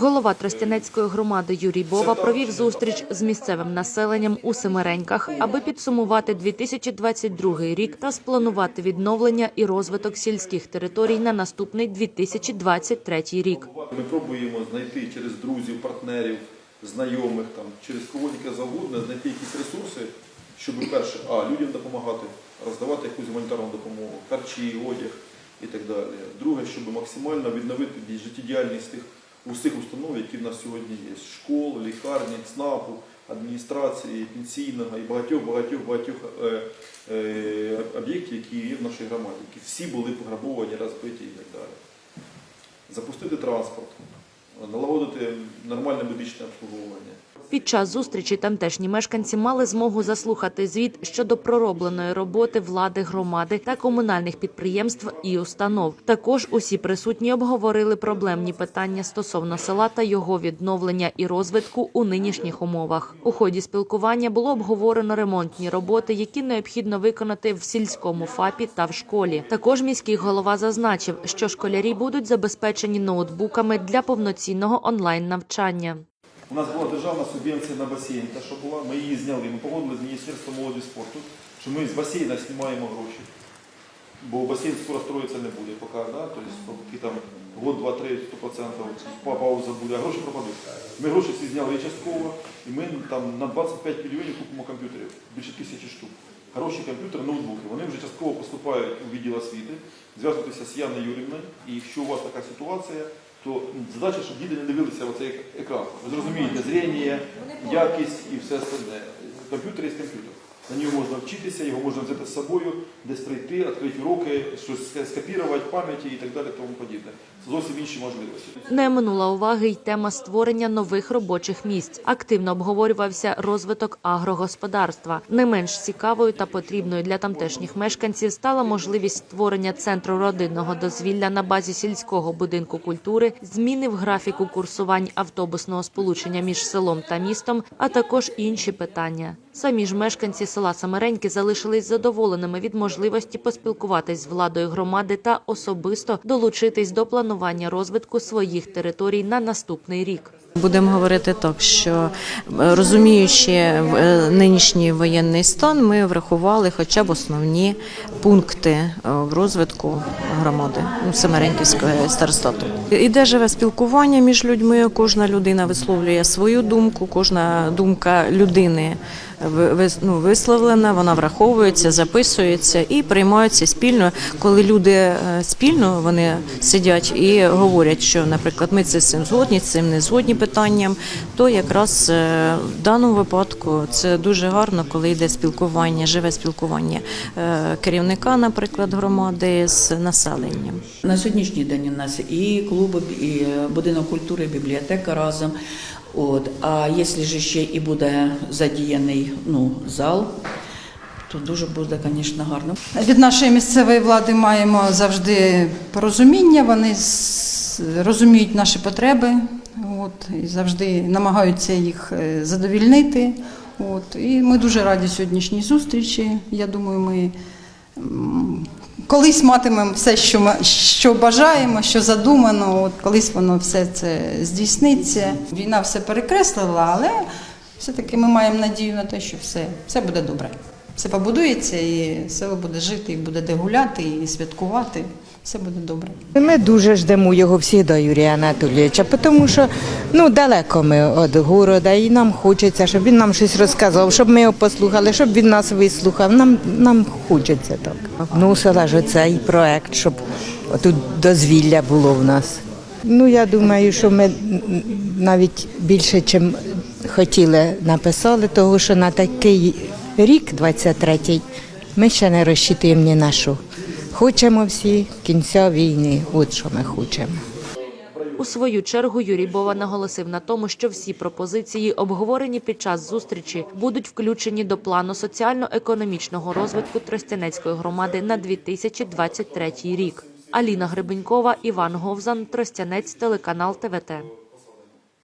Голова Тростянецької громади Юрій Бова провів зустріч з місцевим населенням у Семереньках, аби підсумувати 2022 рік та спланувати відновлення і розвиток сільських територій на наступний 2023 рік. Ми пробуємо знайти через друзів, партнерів, знайомих, там, через кого тільки завгодно, знайти якісь ресурси, щоб перше, а людям допомагати, роздавати якусь гуманітарну допомогу, харчі, одяг і так далі. Друге, щоб максимально відновити життєдіяльність тих усіх установ, які в нас сьогодні є: школ, лікарні, ЦНАПу, адміністрації, пенсійного і багатьох багатьох багатьох е, е, об'єктів, які є в нашій громаді, які всі були пограбовані, розбиті і так далі запустити транспорт, налагодити нормальне медичне обслуговування. Під час зустрічі тамтешні мешканці мали змогу заслухати звіт щодо проробленої роботи влади громади та комунальних підприємств і установ. Також усі присутні обговорили проблемні питання стосовно села та його відновлення і розвитку у нинішніх умовах. У ході спілкування було обговорено ремонтні роботи, які необхідно виконати в сільському ФАПі та в школі. Також міський голова зазначив, що школярі будуть забезпечені ноутбуками для повноцінного онлайн навчання. У нас була державна субвенція на басейн, та що була, ми її зняли. Ми погодили з Міністерством молоді спорту, що ми з басейна знімаємо гроші. Бо басейн скоро строїться не буде поки, да? тобто там год, два, три, сто процентів па- пауза буде, а гроші пропадуть. Ми гроші всі зняли частково, і ми там на 25 мільйонів купимо комп'ютерів, більше тисячі штук. Хороші комп'ютери, ноутбуки. Вони вже частково поступають у відділ освіти. Зв'язуйтеся з Яною Юрівною, і якщо у вас така ситуація, то задача, щоб діти не дивилися в екран. Ви зрозумієте, зріння, якість і все остальне. Комп'ютер є комп'ютер. На нього можна вчитися, його можна взяти з собою, десь прийти, відкрити уроки, щось скопірувати в пам'яті і так далі, тому подібне. Це зовсім інші можливості. Не минула уваги й тема створення нових робочих місць. Активно обговорювався розвиток агрогосподарства. Не менш цікавою та потрібною для тамтешніх мешканців стала можливість створення центру родинного дозвілля на базі сільського будинку культури, зміни в графіку курсувань автобусного сполучення між селом та містом, а також інші питання. Самі ж мешканці села Самареньки залишились задоволеними від можливості поспілкуватись з владою громади та особисто долучитись до планування розвитку своїх територій на наступний рік. Будемо говорити так, що е, розуміючи е, нинішній воєнний стан, ми врахували хоча б основні пункти е, в розвитку громади ну, Семеренківського старостату. Іде живе спілкування між людьми. Кожна людина висловлює свою думку, кожна думка людини ну, висловлена, вона враховується, записується і приймаються спільно. Коли люди спільно вони сидять і говорять, що, наприклад, ми це з цим згодні, з цим не згодні питанням, то якраз е, в даному випадку це дуже гарно, коли йде спілкування, живе спілкування е, керівника, наприклад, громади з населенням. На сьогоднішній день у нас і клуби, і будинок культури, і бібліотека разом. От. А якщо ж ще і буде задіяний ну, зал, то дуже буде, звісно, гарно. Від нашої місцевої влади маємо завжди порозуміння, вони розуміють наші потреби от, і завжди намагаються їх е, задовільнити. От, і ми дуже раді сьогоднішній зустрічі. Я думаю, ми колись матимемо все, що, ми, що бажаємо, що задумано, от, колись воно все це здійсниться. Війна все перекреслила, але все-таки ми маємо надію на те, що все, все буде добре. Все побудується, і село буде жити, і буде де гуляти, і святкувати. Все буде добре. Ми дуже ждемо його всі до Юрія Анатолійовича, тому що ну, далеко ми від города, і нам хочеться, щоб він нам щось розказав, щоб ми його послухали, щоб він нас вислухав. Нам, нам хочеться так. Вносила ж цей проект, щоб тут дозвілля було в нас. Ну, я думаю, що ми навіть більше, чим хотіли, написали, тому що на такий рік, 23-й, ми ще не розчитуємо ні на що. Хочемо всі кінця війни, от що ми хочемо. У свою чергу Юрій Бова наголосив на тому, що всі пропозиції, обговорені під час зустрічі, будуть включені до плану соціально-економічного розвитку Тростянецької громади на 2023 рік. Аліна Гребенькова, Іван Говзан, Тростянець, телеканал ТВТ.